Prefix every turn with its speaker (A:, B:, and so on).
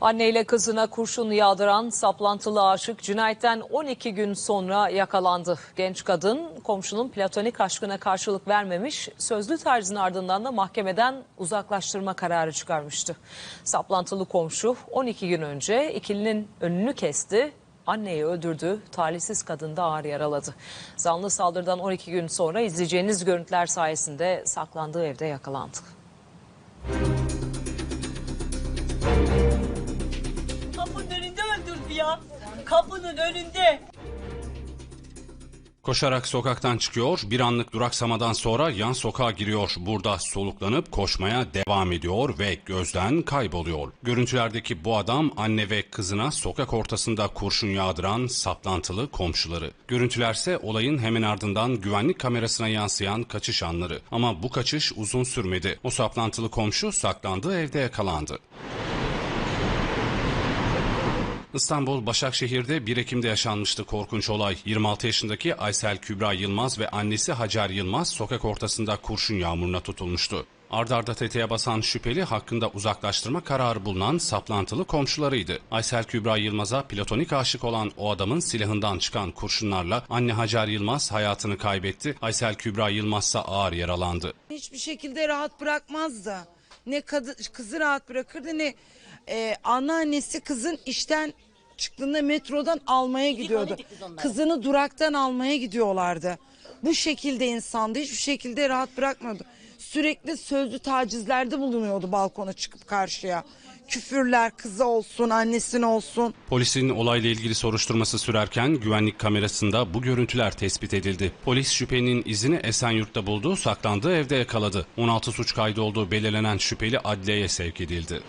A: Anneyle kızına kurşun yağdıran saplantılı aşık cinayetten 12 gün sonra yakalandı. Genç kadın komşunun platonik aşkına karşılık vermemiş, sözlü tarzın ardından da mahkemeden uzaklaştırma kararı çıkarmıştı. Saplantılı komşu 12 gün önce ikilinin önünü kesti, anneyi öldürdü, talihsiz kadını da ağır yaraladı. Zanlı saldırıdan 12 gün sonra izleyeceğiniz görüntüler sayesinde saklandığı evde yakalandı.
B: Kapının önünde öldürdü ya. Kapının önünde.
C: Koşarak sokaktan çıkıyor, bir anlık duraksamadan sonra yan sokağa giriyor. Burada soluklanıp koşmaya devam ediyor ve gözden kayboluyor. Görüntülerdeki bu adam anne ve kızına sokak ortasında kurşun yağdıran saplantılı komşuları. Görüntülerse olayın hemen ardından güvenlik kamerasına yansıyan kaçış anları. Ama bu kaçış uzun sürmedi. O saplantılı komşu saklandığı evde yakalandı. İstanbul Başakşehir'de 1 Ekim'de yaşanmıştı korkunç olay. 26 yaşındaki Aysel Kübra Yılmaz ve annesi Hacer Yılmaz sokak ortasında kurşun yağmuruna tutulmuştu. Ardarda arda tetiğe basan şüpheli hakkında uzaklaştırma kararı bulunan saplantılı komşularıydı. Aysel Kübra Yılmaz'a platonik aşık olan o adamın silahından çıkan kurşunlarla anne Hacer Yılmaz hayatını kaybetti. Aysel Kübra Yılmaz ise ağır yaralandı.
D: hiçbir şekilde rahat bırakmazdı. Ne kadı, kızı rahat bırakırdı ne e, anneannesi kızın işten çıktığında metrodan almaya gidiyordu. Kızını duraktan almaya gidiyorlardı. Bu şekilde insandı. Hiçbir şekilde rahat bırakmıyordu. Sürekli sözlü tacizlerde bulunuyordu balkona çıkıp karşıya. Küfürler kızı olsun, annesine olsun.
C: Polisin olayla ilgili soruşturması sürerken güvenlik kamerasında bu görüntüler tespit edildi. Polis şüphelinin izini Esenyurt'ta buldu, saklandığı evde yakaladı. 16 suç kaydı olduğu belirlenen şüpheli adliyeye sevk edildi.